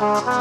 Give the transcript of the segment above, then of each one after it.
পুবালি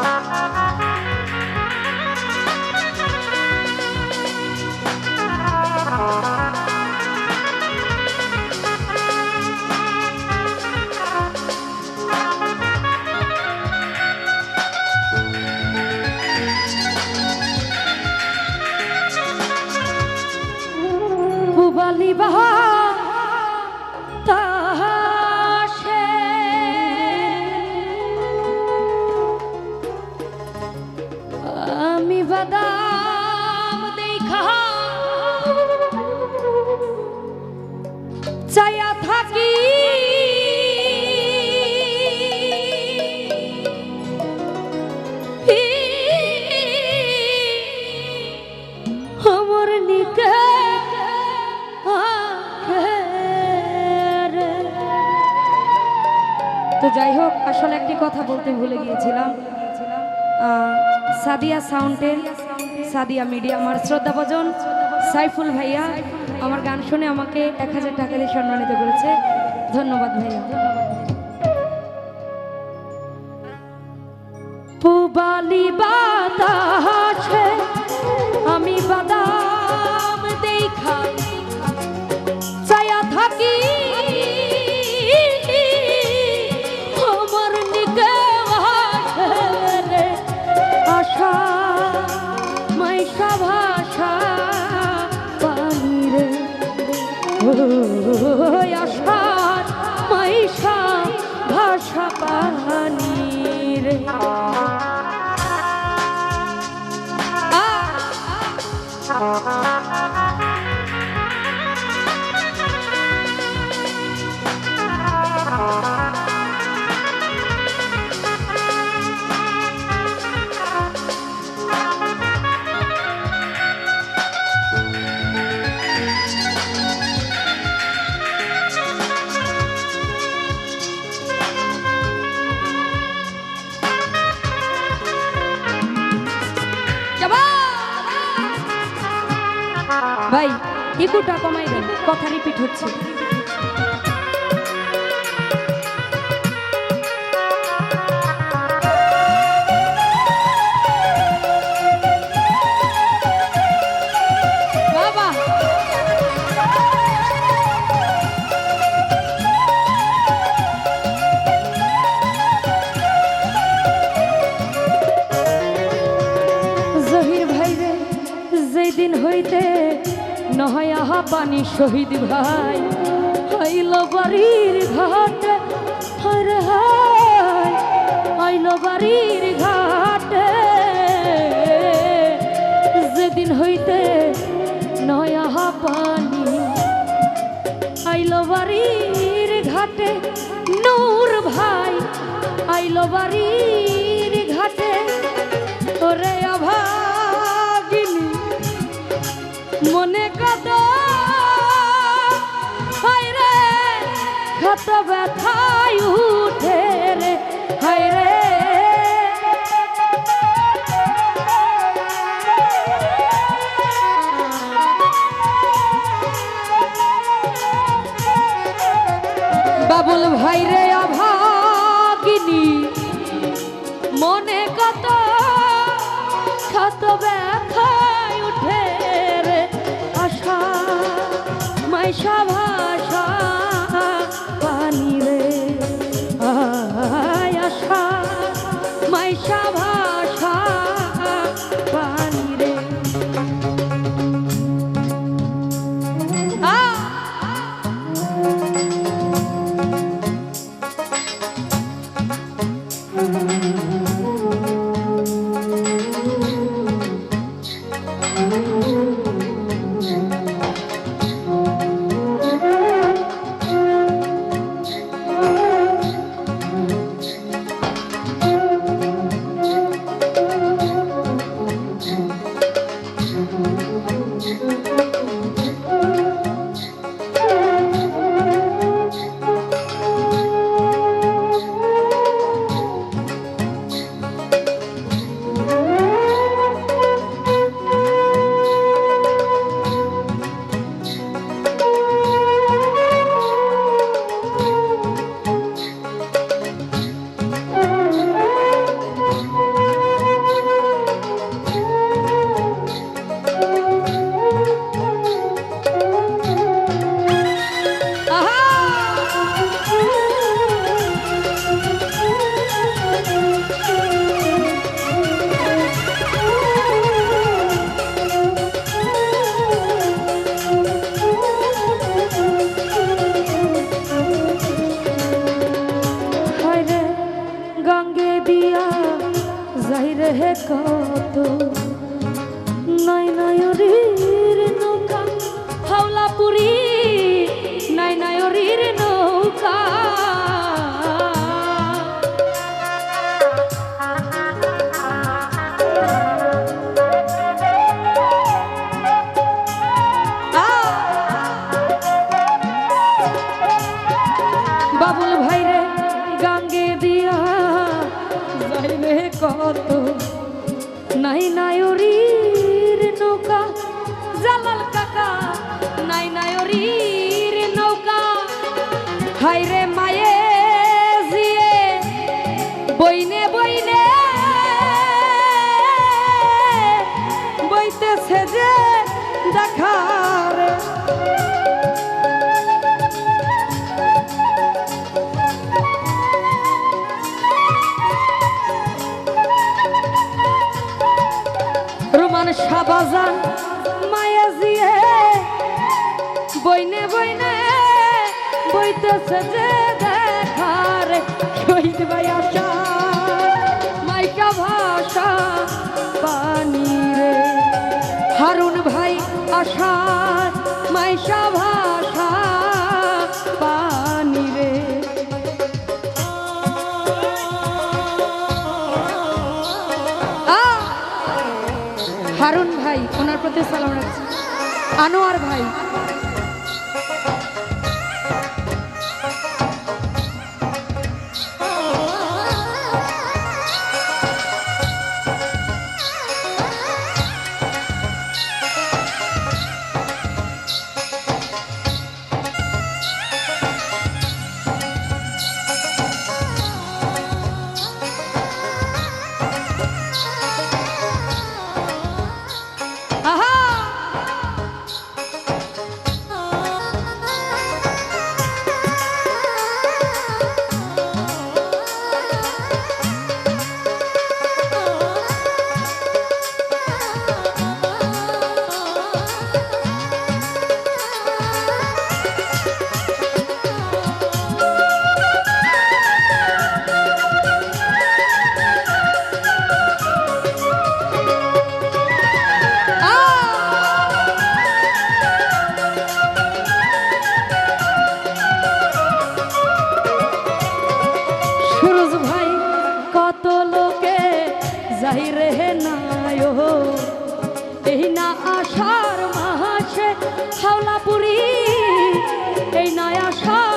তো যাই হোক, আসলে একটি কথা বলতে ভুলে গিয়েছিলাম। সাদিয়া সাউন্ডের সাদিয়া মিডিয়া, আমার শ্রদ্ধাভজন সাইফুল ভাইয়া, আমার গান শুনে আমাকে এক হাজার টাকা দিয়ে সম্মানিত করেছে। ধন্যবাদ ভাইয়া। পুবালি ভাই ইকুটা কমাই দেন। কথা রিপিট হচ্ছে। পানি শহীদ ভাই, আইল বাড়ির ঘাটে, হরে হায়, আইল বাড়ির ঘাটে। যেদিন হইতে নয় পানি আইল বাড়ির ঘাটে, নূর ভাই, আইল বাড়ির কত ব্যথায় উঠে রে হায় রে। বাবুল ভাই রে কত নাই নায়রির নৌকা জালাল কাকা। নাই নায়রির নৌকা। হাই বইনে বইনে বইতেছে যে দেখার, শহীদ ভাই আশা, মাইকা ভাষা পানি রে। হারুন ভাই আশা, মাইশা ভাষা পানি রে। হারুন ভাই, ওনার প্রতি সালাম রাখছি। আনোয়ার ভাই যাই রে নাই এই না আষাঢ় মাসে হাওলাপুরি এই না আষাঢ়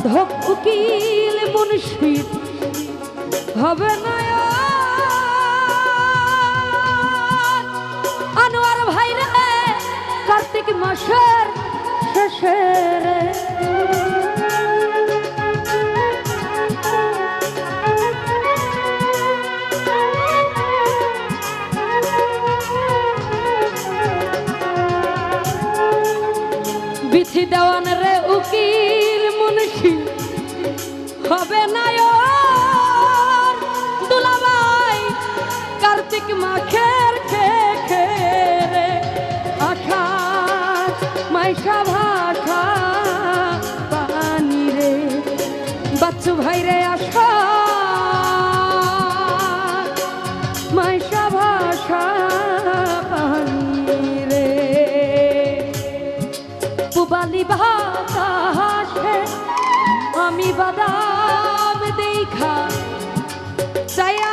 সাধক উকিল মুন্সি হবে না আনোয়ার ভাই রে কার্তিক মাসের শেষে দেওয়ান রে উকিল বাচ্চু ভাই রে আশা মাইশা ভাষা রে। পুবালি বাতাসে আমি বাদাম দেখা চায়া